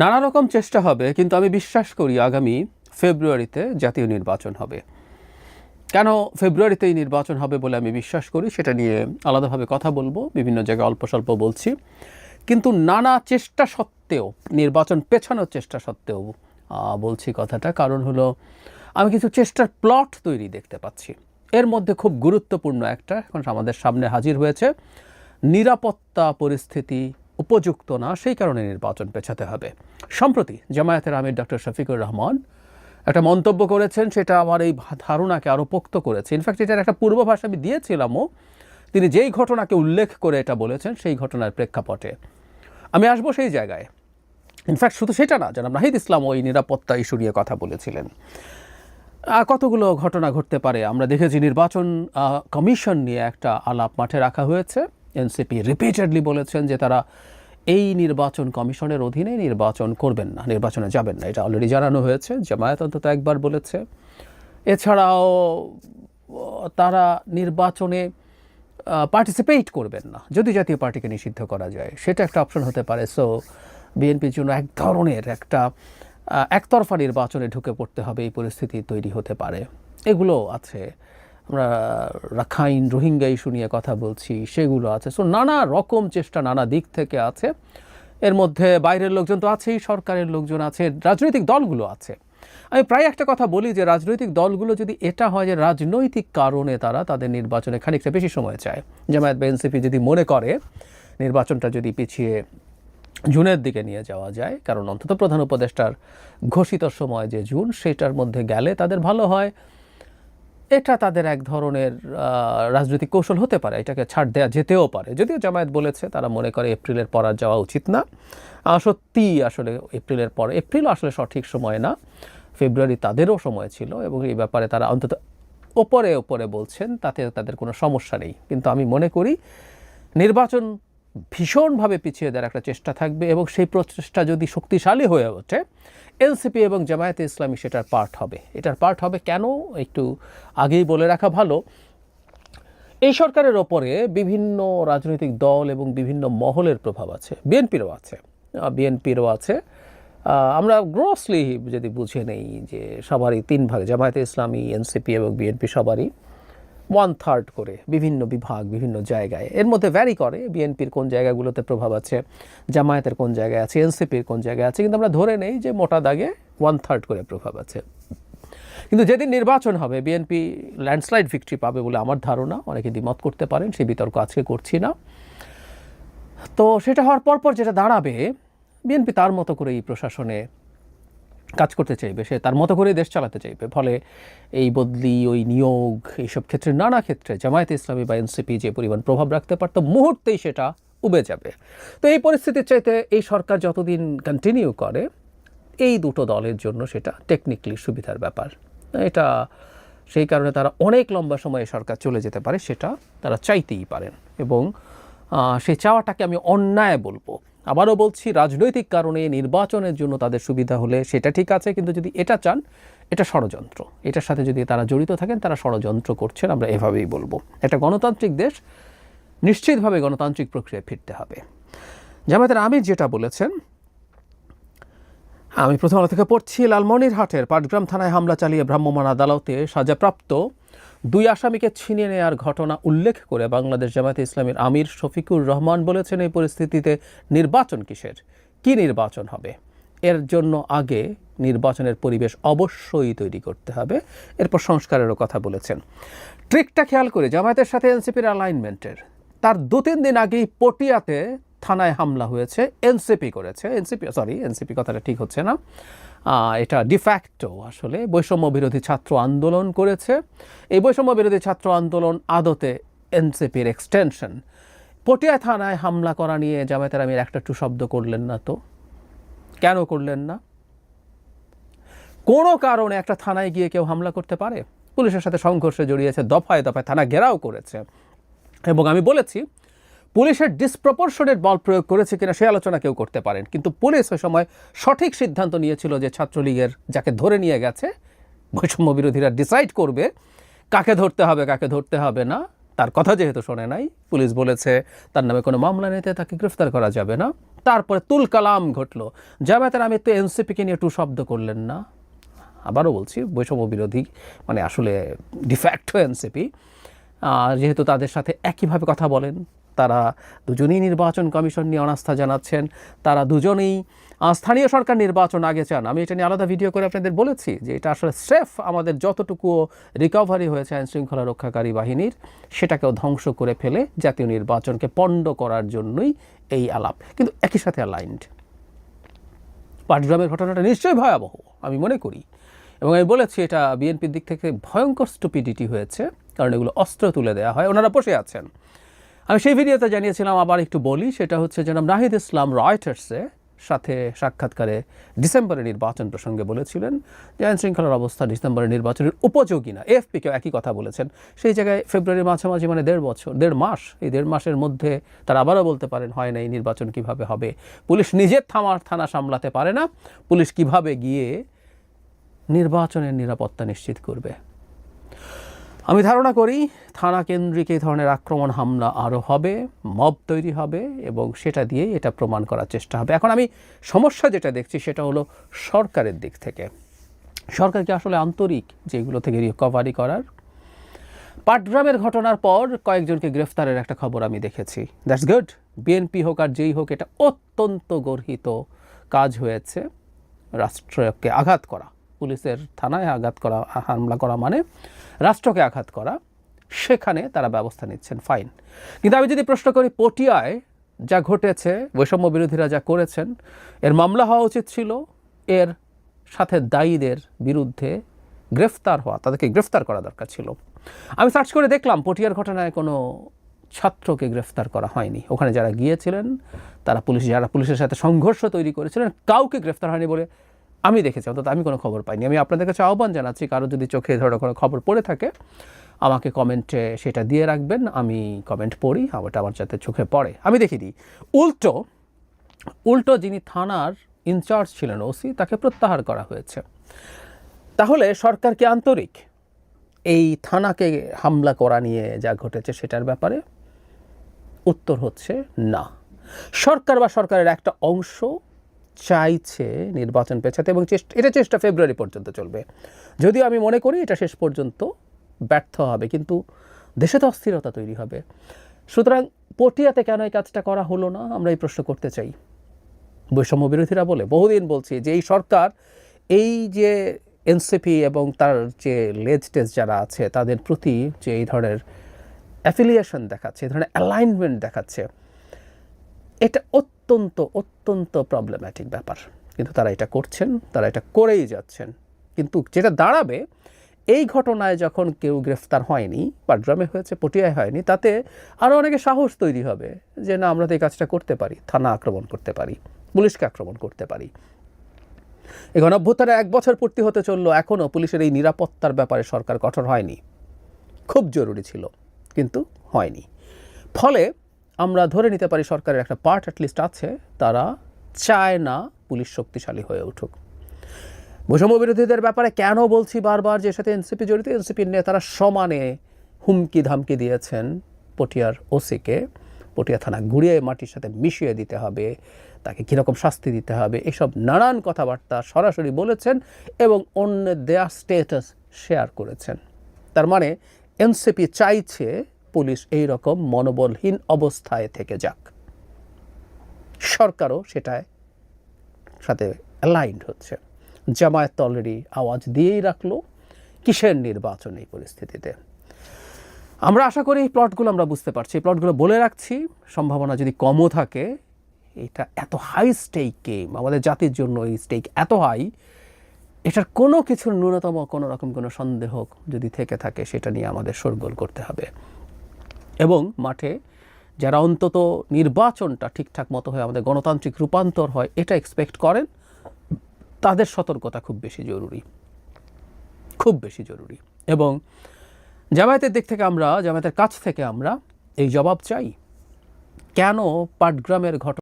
নানা রকম চেষ্টা হবে, কিন্তু আমি বিশ্বাস করি আগামী ফেব্রুয়ারিতে জাতীয় নির্বাচন হবে। কেন ফেব্রুয়ারিতেই নির্বাচন হবে বলে আমি বিশ্বাস করি, সেটা নিয়ে আলাদাভাবে কথা বলব, বিভিন্ন জায়গায় অল্প স্বল্প বলছি। কিন্তু নানা চেষ্টা সত্ত্বেও, নির্বাচন পেছানোর চেষ্টা সত্ত্বেও বলছি কথাটা, কারণ হলো আমি কিছু চেষ্টার প্লট তৈরি দেখতে পাচ্ছি। এর মধ্যে খুব গুরুত্বপূর্ণ একটা, এখন আমাদের সামনে হাজির হয়েছে, নিরাপত্তা পরিস্থিতি উপযুক্ত না, সেই কারণে নির্বাচন পেছাতে হবে। সম্প্রতি জামায়াতের আমির ডক্টর শফিকুর রহমান একটা মন্তব্য করেছেন, সেটা আমার এই ধারণাকে আরও পোক্ত করেছে। ইনফ্যাক্ট এটার একটা পূর্বাভাস আমি দিয়েছিলামও। তিনি যেই ঘটনাকে উল্লেখ করে এটা বলেছেন, সেই ঘটনার প্রেক্ষাপটে। আমি আসব সেই জায়গায়। ইনফ্যাক্ট শুধু সেটা না, জানাব নাহিদ ইসলাম ওই নিরাপত্তা ইস্যু নিয়ে কথা বলেছিলেন। কতগুলো ঘটনা ঘটতে পারে? আমরা দেখেছি নির্বাচন কমিশন নিয়ে একটা আলাপ মাঠে রাখা হয়েছে। এনসিপি রিপিটেডলি বলেছেন যে তারা এই নির্বাচন কমিশনের অধীনে নির্বাচন করবেন না, নির্বাচনে যাবেন না। এটা অলরেডি জানানো হয়েছে, জামায়াত অন্তত একবার বলেছে। এছাড়াও, তারা নির্বাচনে পার্টিসিপেট করবেন না, যদি জাতীয় পার্টিকে নিষিদ্ধ করা যায়। সেটা একটা অপশন হতে পারে। সো বিএনপির জন্য এক ধরনের একটা একতরফা নির্বাচনে ঢুকে পড়তে হবে, এই পরিস্থিতি তৈরি হতে পারে। এগুলো আছে। আমরা রাখাইন রোহিঙ্গা ইস্যু নিয়ে কথা বলছি, সেগুলো আছে। সো নানা রকম চেষ্টা নানা দিক থেকে আছে। এর মধ্যে বাইরের লোকজন তো আছেই, সরকারের লোকজন আছে, রাজনৈতিক দলগুলো আছে। আমি প্রায় একটা কথা বলি যে, রাজনৈতিক দলগুলো যদি এটা হয় যে, রাজনৈতিক কারণে তারা তাদের নির্বাচনে খানিকটা বেশি সময় চায়। জামায়াত বা এনসিপি যদি মনে করে, নির্বাচনটা যদি পিছিয়ে জুনের দিকে নিয়ে যাওয়া যায়, কারণ অন্তত প্রধান উপদেষ্টার ঘোষিত সময় যে জুন, সেটার মধ্যে গেলে তাদের ভালো হয়। এটা তাদের এক ধরনের রাজনৈতিক কৌশল হতে পারে, এটাকে ছাড় দেওয়া যেতেও পারে। যদিও জামায়াত বলেছে তারা মনে করে এপ্রিলের পর আর যাওয়া উচিত না। সত্যি আসলে এপ্রিলের পর এপ্রিল আসলে সঠিক সময় না। ফেব্রুয়ারি তাদেরও সময় ছিল এবং এই ব্যাপারে তারা অন্তত ওপরে ওপরে বলছেন, তাতে তাদের কোনো সমস্যা নেই। কিন্তু আমি মনে করি নির্বাচন ভীষণভাবে পিছিয়ে দেওয়ার একটা চেষ্টা থাকবে এবং সেই প্রচেষ্টা যদি শক্তিশালী হয়ে ওঠে এনসিপি এবং জামায়াতে ইসলামী সেটার পার্ট হবে। এটার পার্ট হবে কেন? একটু আগেই বলে রাখা ভালো। এই সরকারের ওপরে বিভিন্ন রাজনৈতিক দল এবং বিভিন্ন মহলের প্রভাব আছে। বিএনপিরও আছে। বিএনপিরও আছে। আমরা গ্রসলি যদি বুঝে নেই যে সবারই তিন ভাগ, জামায়াতে ইসলামী, এনসিপি এবং বিএনপি সবারই। ওয়ান থার্ড করে বিভিন্ন বিভাগ, বিভিন্ন জায়গায়। এর মধ্যে ভ্যারি করে বিএনপির কোন জায়গাগুলোতে প্রভাব আছে, জামায়াতের কোন জায়গায় আছে এনসিপির কোন জায়গায় আছে, কিন্তু আমরা ধরে নেই যে মোটা দাগে ওয়ান থার্ড করে প্রভাব আছে। কিন্তু যেদিন নির্বাচন হবে বিএনপি ল্যান্ডস্লাইড ভিক্টরি পাবে বলে আমার ধারণা, অনেকে দ্বিমত করতে পারেন, সেই বিতর্ক আজকে করছি না। তো সেটা হওয়ার পরপর যেটা দাঁড়াবে বিএনপি তার মতো করে এই প্রশাসনে কাজ করতে চাইবে, সে তার মতো করে দেশ চালাতে চাইবে। ফলে এই বদলি, ওই নিয়োগ, এইসব ক্ষেত্রে নানা ক্ষেত্রে জামায়াতে ইসলামী বা এনসিপি যে পরিমাণ প্রভাব রাখতে পারতো, মুহূর্তেই সেটা উবে যাবে। তো এই পরিস্থিতির চাইতে এই সরকার যতদিন কন্টিনিউ করে, এই দুটো দলের জন্য সেটা টেকনিক্যালি সুবিধার ব্যাপার। এটা সেই কারণে তারা অনেক লম্বা সময়ে সরকার চলে যেতে পারে, সেটা তারা চাইতেই পারেন। এবং সেই চাওয়াটাকে আমি অন্যায় বলব। আবারও বলছি, রাজনৈতিক কারণে নির্বাচনের জন্য তাদের সুবিধা হলে সেটা ঠিক আছে, কিন্তু যদি এটা চান, এটা ষড়যন্ত্র। এটার সাথে যদি তারা জড়িত থাকেন, তারা ষড়যন্ত্র করছেন, আমরা এভাবেই বলব। একটা গণতান্ত্রিক দেশ, নিশ্চিতভাবে গণতান্ত্রিক প্রক্রিয়ায় ফিরতে হবে। জামায়াতের আমির যেটা বলেছেন, আমি প্রথম আলো থেকে পড়ছি, লালমনিরহাটের পাটগ্রাম থানায় হামলা চালিয়ে ভ্রাম্যমাণ আদালতে সাজাপ্রাপ্ত দুই আসামিকে ছিনিয়ে নেওয়ার ঘটনা উল্লেখ করে বাংলাদেশ জামায়াতে ইসলামের আমির শফিকুর রহমান বলেছেন এই পরিস্থিতিতে নির্বাচন কিসের? কি নির্বাচন হবে? এর জন্য আগে নির্বাচনের পরিবেশ অবশ্যই তৈরি করতে হবে। এরপর সংস্কারেরও কথা বলেছেন। ট্রিকটা খেয়াল করে জামায়াতের সাথে এনসিপির অ্যালাইনমেন্টের তার দু তিন দিন আগেই পটিয়াতে থানায় হামলা হয়েছে, এনসিপি করেছে। এনসিপি সরি এনসিপি কথাটা ঠিক হচ্ছে না। এটা ডিফ্যাক্টো আসলে বৈষম্য বিরোধী ছাত্র আন্দোলন করেছে। এই বৈষম্য বিরোধী ছাত্র আন্দোলন আদতে এনসিপির এক্সটেনশন পটিয়া থানায় হামলা করা নিয়ে জামায়াতের আমির একটা টু শব্দ করলেন না তো? কেন করলেন না? কোনো কারণে একটা থানায় গিয়ে কেউ হামলা করতে পারে? পুলিশের সাথে সংঘর্ষে জড়িয়েছে, দফায় দফায় থানা ঘেরাও করেছে। এবং আমি বলেছি পুলিশের ডিসপ্রপোর্শনেট বল প্রয়োগ করেছে কিনা সে আলোচনা কেউ করতে পারেন। কিন্তু পুলিশ ওই সময় সঠিক সিদ্ধান্ত নিয়েছিল যে ছাত্রলীগের যাকে ধরে নিয়ে গেছে, বৈষম্য বিরোধীরা ডিসাইড করবে কাকে ধরতে হবে, কাকে ধরতে হবে না। তার কথা যেহেতু শোনে নাই, পুলিশ বলেছে তার নামে কোনো মামলা নিতে তাকে গ্রেফতার করা যাবে না। তারপরে তুল কালাম ঘটলো। জামায়াতের আমি তো এনসিপিকে নিয়ে একটু শব্দ করলেন না। আবারও বলছি, বৈষম্য বিরোধী মানে আসলে ডিফ্যাক্টো এনসিপি। যেহেতু তাদের সাথে একইভাবে কথা বলেন তারা দুজনেই নির্বাচন কমিশন নিয়ে অনাস্থা জানাচ্ছেন। তারা দুজনেই স্থানীয় সরকার নির্বাচন আগে চান। আমি এটা নিয়ে আলাদা ভিডিও করে আপনাদের বলেছি যে এটা আসলে স্রেফ আমাদের যতটুকু রিকভারি হয়েছে আইন শৃঙ্খলা রক্ষাকারী বাহিনীর, সেটাকেও ধ্বংস করে ফেলে জাতীয় নির্বাচনকে পণ্ড করার জন্যই এই আলাপ। কিন্তু একই সাথে অ্যালাইন্ড পাটগ্রামের ঘটনাটা নিশ্চয়ই ভয়াবহ, আমি মনে করি। এবং আমি বলেছি এটা বিএনপির দিক থেকে ভয়ঙ্কর স্টুপিডিটি হয়েছে, কারণ এগুলো অস্ত্র তুলে দেওয়া হয়। ওনারা বসে আছেন। আমি সেই ভিডিওতে জানিয়েছিলাম, আবার একটু বলি, সেটা হচ্ছে জনাব নাহিদ ইসলাম রয়টার্সে সাথে সাক্ষাৎকারে ডিসেম্বরে নির্বাচন প্রসঙ্গে বলেছিলেন যে আইন শৃঙ্খলার অবস্থা ডিসেম্বরের নির্বাচনের উপযোগী না। এফপিকেও একই কথা বলেছেন। সেই জায়গায় ফেব্রুয়ারির মাঝামাঝি মানে দেড় বছর, দেড় মাস, এই দেড় মাসের মধ্যে তারা আবারও বলতে পারেন, হয় না, এই নির্বাচন কীভাবে হবে? পুলিশ নিজের থামার থানা সামলাতে পারে না। পুলিশ কীভাবে গিয়ে নির্বাচনের নিরাপত্তা নিশ্চিত করবে? আমি ধারণা করি থানা কেন্দ্রিক এই ধরনের আক্রমণ, হামলা আরও হবে, মব তৈরি হবে এবং সেটা দিয়েই এটা প্রমাণ করার চেষ্টা হবে। এখন আমি সমস্যা যেটা দেখছি সেটা হলো সরকারের দিক থেকে। সরকারকে আসলে আন্তরিক যেগুলো থেকে রিকভারি করার? পাটগ্রামের ঘটনার পর কয়েকজনকে গ্রেফতারের একটা খবর আমি দেখেছি। দ্যাটস গুড বিএনপি হোক আর যেই হোক, এটা অত্যন্ত গর্হিত কাজ হয়েছে রাষ্ট্রকে আঘাত করা। পুলিশের থানায় আঘাত করা, হামলা করা মানে রাষ্ট্রকে আঘাত করা, সেখানে তারা ব্যবস্থা নিচ্ছেন, ফাইন। কিন্তু আমি যদি প্রশ্ন করি পটিয়ায় যা ঘটেছে, বৈষম্য বিরোধীরা যা করেছেন, এর মামলা হওয়া উচিত ছিল, এর সাথে দায়ীদের বিরুদ্ধে গ্রেফতার হওয়া, তাদেরকে গ্রেফতার করা দরকার ছিল। আমি সার্চ করে দেখলাম পটিয়ার ঘটনায় কোনো ছাত্রকে গ্রেফতার করা হয়নি। ওখানে যারা গিয়েছিলেন, তারা পুলিশ, যারা পুলিশের সাথে সংঘর্ষ তৈরি করেছিলেন, কাউকে গ্রেফতার হয়নি বলে আমি দেখেছি অন্তত আমি কোনো খবর পাইনি। আমি আপনাদের কাছে আহ্বান জানাচ্ছি, কারও যদি চোখে ধরো কোনো খবর পড়ে থাকে, আমাকে কমেন্টে সেটা দিয়ে রাখবেন, আমি কমেন্ট পড়ি ওটা আমার যাতে চোখে পড়ে। আমি দেখি দিই, উল্টো উল্টো যিনি থানার ইনচার্জ ছিলেন ওসি, তাকে প্রত্যাহার করা হয়েছে। তাহলে সরকার কি আন্তরিক? এই থানাকে হামলা করা নিয়ে যা ঘটেছে সেটার ব্যাপারে উত্তর হচ্ছে না। সরকার বা সরকারের একটা অংশ চাইছে নির্বাচন পেছাতে এবং চেষ্টা এটা চেষ্টা ফেব্রুয়ারি পর্যন্ত চলবে। যদিও আমি মনে করি এটা শেষ পর্যন্ত ব্যর্থ হবে, কিন্তু দেশে তো অস্থিরতা তৈরি হবে। সুতরাং পটিয়াতে কেন এই কাজটা করা হলো না, আমরা এই প্রশ্ন করতে চাই। বৈষম্য বিরোধীরা বলে, বহুদিন বলছি যে এই সরকার, এই যে এনসিপি এবং তার যে লেজ টেজ যারা আছে, তাদের প্রতি যে এই ধরনের অ্যাফিলিয়েশন দেখাচ্ছে, এই ধরনের অ্যালাইনমেন্ট দেখাচ্ছে, এটা অত্যন্ত অত্যন্ত প্রবলেম্যাটিক ব্যাপার। কিন্তু তারা এটা করছেন, তারা এটা করেই যাচ্ছেন। কিন্তু যেটা দাঁড়াবে, এই ঘটনায় যখন কেউ গ্রেফতার হয়নি পাটগ্রামে হয়েছে, পটিয়ায় হয়নি, তাতে আরও অনেকে সাহস তৈরি হবে যে, না, আমরা তো এই কাজটা করতে পারি, থানা আক্রমণ করতে পারি, পুলিশকে আক্রমণ করতে পারি। এই গণঅভ্যুত্থানে এক বছর পূর্তি হতে চলল এখনও পুলিশের এই নিরাপত্তার ব্যাপারে সরকার কঠোর হয়নি। খুব জরুরি ছিল, কিন্তু হয়নি। ফলে আমরা ধরে নিতে পারি সরকারের একটা পার্ট অ্যাটলিস্ট আছে, তারা চায় না পুলিশ শক্তিশালী হয়ে উঠুক। বৈষম্য বিরোধীদের ব্যাপারে কেন বলছি বারবার যে সাথে এনসিপি জড়িত, এনসিপির নেতারা সমানে হুমকি ধামকি দিয়েছেন পটিয়ার ওসিকে। পটিয়া থানা ঘুরিয়ে মাটির সাথে মিশিয়ে দিতে হবে, তাকে কীরকম শাস্তি দিতে হবে, এসব নানান কথাবার্তা সরাসরি বলেছেন এবং অন্য দেয়া স্টেটাস শেয়ার করেছেন। তার মানে এনসিপি চাইছে পুলিশ এই রকম মনোবলহীন অবস্থায় থেকে যাক। সরকারও সেটায় সাথে অ্যালাইন্ড হচ্ছে। জামায়াত অলরেডি আওয়াজ দিয়েই রাখল কিসের নির্বাচন এই পরিস্থিতিতে। আমরা আশা করি এই প্লটগুলো আমরা বুঝতে পারছি। এই প্লটগুলো বলে রাখছি, সম্ভাবনা যদি কমও থাকে, এটা এত হাই স্টেক গেম আমাদের জাতির জন্য এই স্টেক এত হাই এটার কোনো কিছুর ন্যূনতম কোনো রকম কোনো সন্দেহ যদি থেকে থাকে, সেটা নিয়ে আমাদের শোরগোল করতে হবে। এবং মাঠে যারা অন্তত নির্বাচনটা ঠিকঠাক মতো হয়ে আমাদের গণতান্ত্রিক রূপান্তর হয় এটা এক্সপেক্ট করেন, তাদের সতর্কতা খুব বেশি জরুরি। খুব বেশি জরুরি। এবং জামায়াতের দিক থেকে আমরা, জামায়াতের কাছ থেকে আমরা এই জবাব চাই। কেন পাটগ্রামের ঘটনা